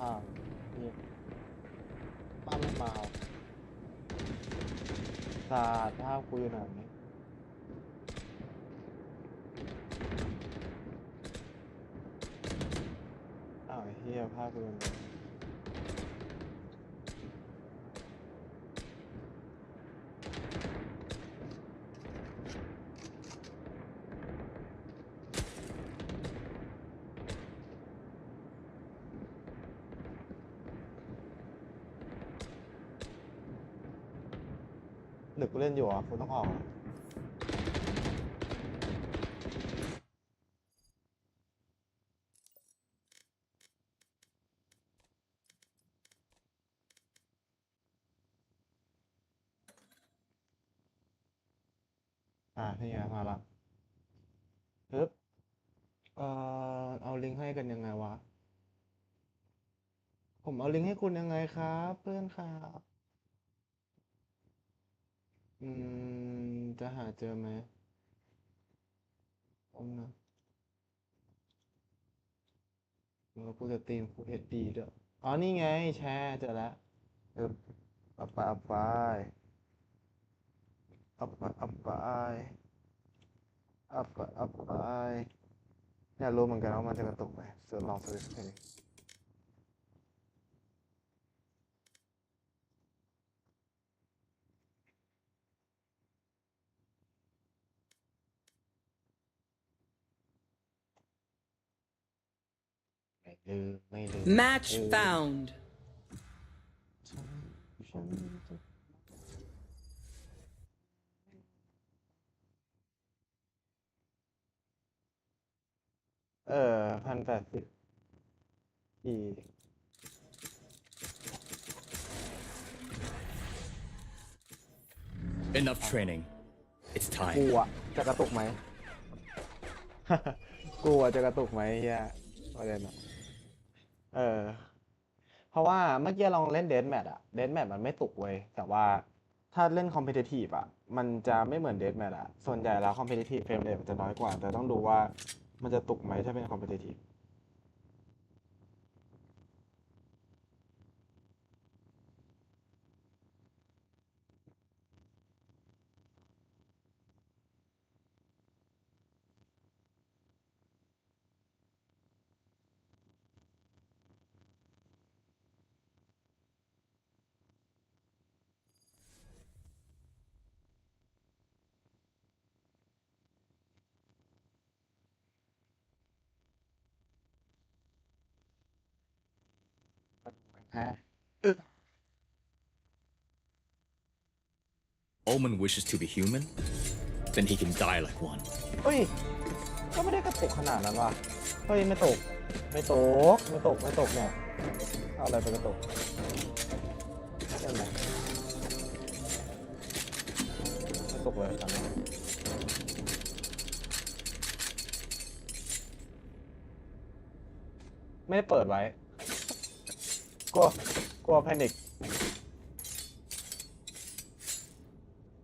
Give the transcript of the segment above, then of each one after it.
อ่าวนี่ป้าไม่มาเอาศาสตร์ภาพกูอยู่ไหนอ้าวไอ้เฮียภาพกูอยู่ หนหรือกูเล่นอยู่อะกูต้องออกอะอ่านี่ไงมาละปึ๊บเอ่อเอาลิงก์ให้กันยังไงวะ ผมเอาลิงก์ให้คุณยังไงครับ เพื่อนครับ อืม จะหาเจอไหมผมนะแล้วกูจะตีมฟูเอชดีด้วยอ๋อ นี่ไง แชร์เจอแล้วเอออัพไปอัพไปอัพไปอัพไปอัพไปอัพไปอยากรู้เหมือนกันว่ามันจะกระตุกไหมเสือลองซื้อสักทีไม่ ลืมไม่ลืม Match เออ found. ฉันจะเออพันแปดสิบอีก Enough training. It's กู time. อะจะกระตุกไหมกูอะจะกระตุกไหมเฮียประเด็นอะ เออ เพราะว่าเมื่อกี้ลองเล่นเดนแมทอะเดนแมทมันไม่ตุกเว้ยแต่ว่าถ้าเล่นคอมเพเตทีฟอะมันจะไม่เหมือนเดนแมทอะส่วนใหญ่แล้วคอมเพเตทีฟเฟรมเรทมันจะน้อยกว่า แต่ต้องดูว่ามันจะตุกไหมถ้าเป็นคอมเพเตทีฟ ฮะ Omen wishes to be human, then he can die like one. เฮ้ย ก็ไม่ได้กระตุกขนาดนั้นว่ะ เฮ้ย ไม่ตก ไม่ตก ไม่ตก ไม่ตกเนี่ย เอาอะไรไปกระตุกใช่ไหมไม่ตกเลยตอนนี้ไม่ได้เปิดไว้ กลัว กลัวแพนิค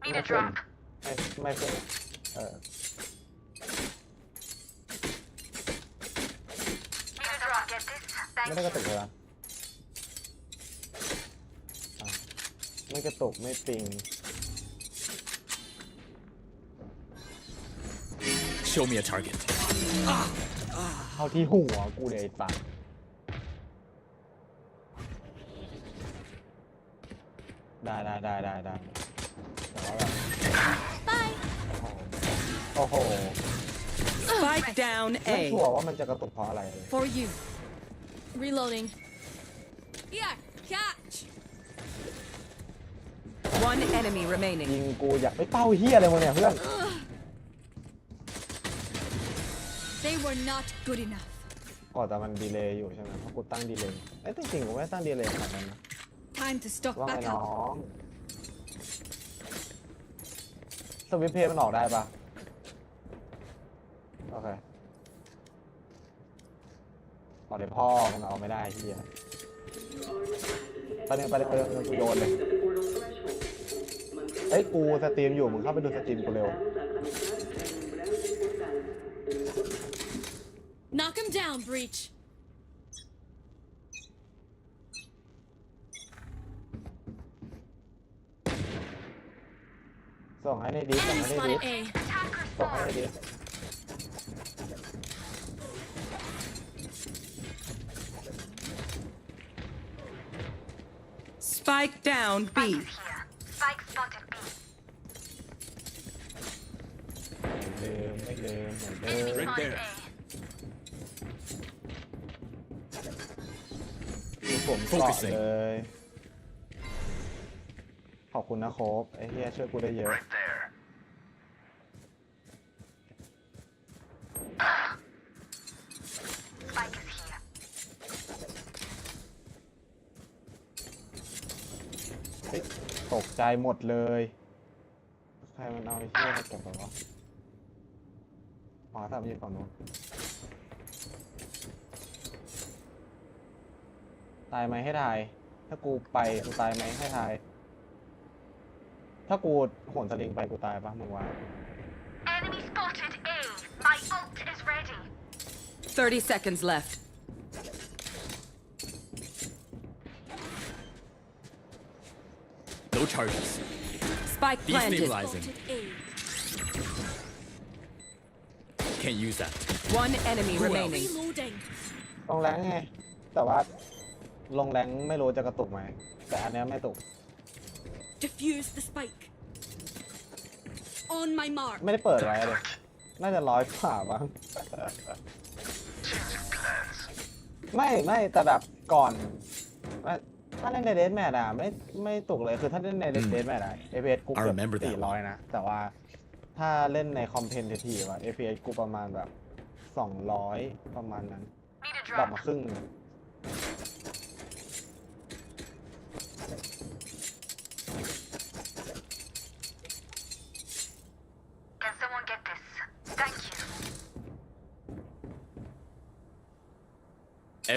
ไม่ขึ้นไม่ไม่ขึ้นเออไม่ได้กระตุกเลยนะอะไม่กระตุกไม่ปิง Show me a target. เข้าที่หัวกูเลยไอ้ปัง ได้ได้ได้ได้ได้แต่ว่าแบบโอ้โห Spike down ไม่ A. ชัวร์ว่ามันจะกระตุกเพราะอะไรเลย For you. Reloading. Yeah, catch. One enemy remaining. ยิงกูอยากไปเป้าเฮียอะไรมาเนี่ยเพื่อน They were not good enough. ก่อนแต่มันดีเลย์อยู่ใช่ไหมเพราะกูตั้งดีเลย์เอ้ยจริงๆกูไม่ได้ตั้งดีเลย์ขนาดนั้นนะ Time to stock ว่าไง back น้อ up. งสวิตช์เพย์มันออกได้ปะโอเคออกเลยพ่อมันเอาไม่ได้เฮียไปเลยไปเลยไปเลยกูโยนเลยเอ้ยกูสตรีมอยู่มึงเข้าไปดูสตรีมกูเร็ว Knock him down, Breach. ส่งให้ในดิสส่ง Enemy ให้ในดิส spotted A. ส่งให้ในดิส Spike down B. Spike spotted B. ลืมไม่ลืมเหมือนเดิม Right there. มีผมเกาะ Focusing เลย ขอบคุณนะโคบไอ้เฮียช่วยกูได้เยอะ Spike is here. เฮ้ยตกใจหมดเลย ใครมันเอาไอ้เชี่ยมาเก็บไปวะหมาสามยี่ฝั่งนู้นตายไหมให้ทาย ถ้ากูไปกูตายไหมให้ทาย ถ้ากูโหนสลิงไปกูตายปะมึงว่า Enemy spotted A. My ult is ready. 30 seconds left. No charges. Spike planted. Destabilizing. Spotted A. Can't use that. One enemy Who else? remaining. Reloading. ลงแรงไง แต่ว่า ลงแรงไม่รู้จะกระตุกไหม แต่อันเนี้ยไม่ตุก Diffuse the spike. On my mark. ไม่ได้เปิดไว้เลย น่าจะร้อยกว่าบ้าง ไม่ไม่แต่แบบก่อนว่าถ้าเล่นในเดสแมทอะไม่ไม่ตกเลยคือถ้าเล่นในเดสแมทอะเอฟเอสกู I เกือบ remember that สี่ร้อยนะ แต่ว่าถ้าเล่นในคอมเพนเททีฟอะเอฟเอสกูประมาณแบบสองร้อยประมาณนั้น Need a ดรอป drop. มาครึ่งหนึ่ง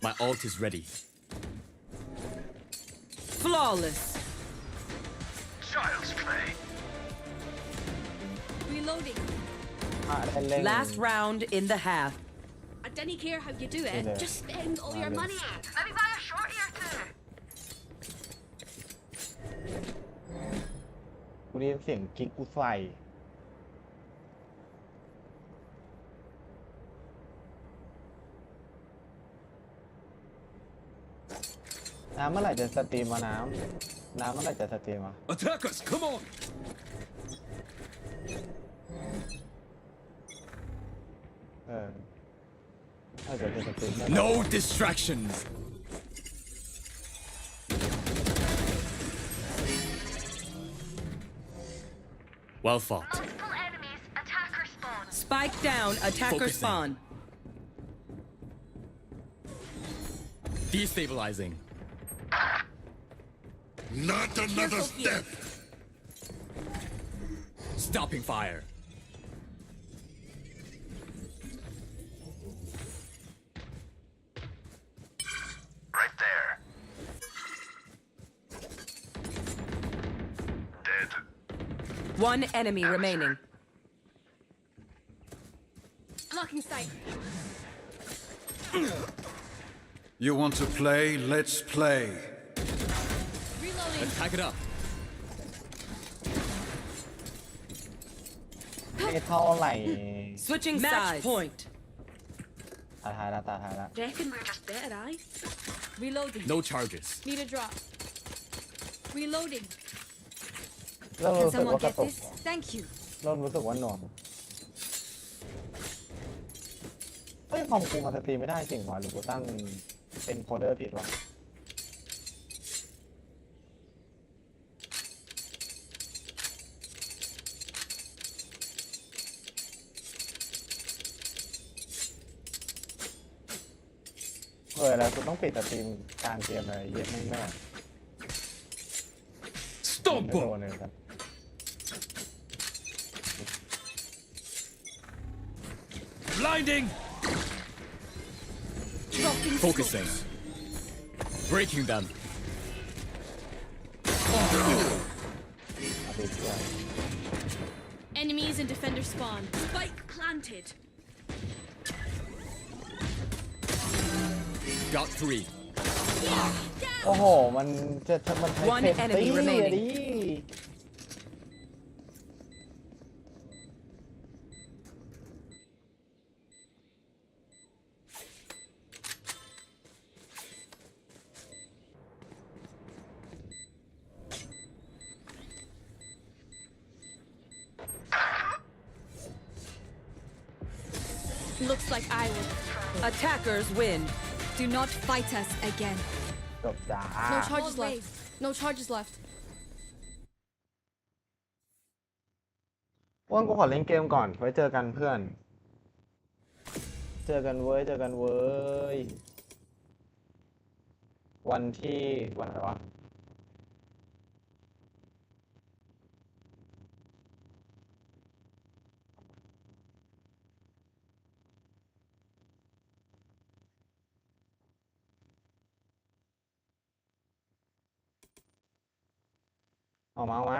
ultimate is ready. My ult is ready. Flawless. Child's play. Reloading. อ่ะได้เล่น Last round in the half. I didn't care how you do Yeah. it. Just spend all your Yeah. money. Maybe buy a shorty or two. กูได้ยินเสียงกิ๊กกูใส่ น้ำเมื่อไหร่จะสตรีมวะน้ำน้ำเมื่อไหร่จะสตรีมวะ Attack us! Come on! เออเออเดี๋ยวจะสตรีมได้ No distractions. Well fought. Multiple enemies. Attacker spawn. Spike down. Attacker Focusing. spawn. Destabilizing. Not another Careful here. step! Stopping fire. Right there. Dead. One enemy remaining. Blocking sight. You want to play? Let's play. Reloading. Attack it up. ไม่เท่าไหร่ Switching Match point. ตาท้ายแล้วตาท้ายแล้ว Reckon we're just better, aye? Reloading. No charges. Need a drop. Reloading. เริ่ม Can รู้สึก someone ว่ากระ get ตุก this? Thank you. เริ่มรู้สึกว่าหน่วงเฮ้ยคอมกูมาสตรีมไม่ได้จริงวะหรือกูตั้งเป็นโคเดอร์ผิดวะ อแล้วคุณต้องปิดสตรีมการเกมอะไรเยอะแน่ๆสตอมโบนึงครับบลินดิ้ง focusing breaking them Enemies and defenders spawn. Spike planted. Got three. โอ้โห มันจะมันใช้ One เซฟ enemy ตี้ remaining ดิ Looks like I will. Attackers win. Do not fight us again. จบจ้า No charges left. No charges left. อ้วนกูขอเล่นเกมก่อน ไว้เจอกันเพื่อน เจอกันเว้ย เจอกันเว้ย วันที่วันอะไรวะ ออกมาออกมา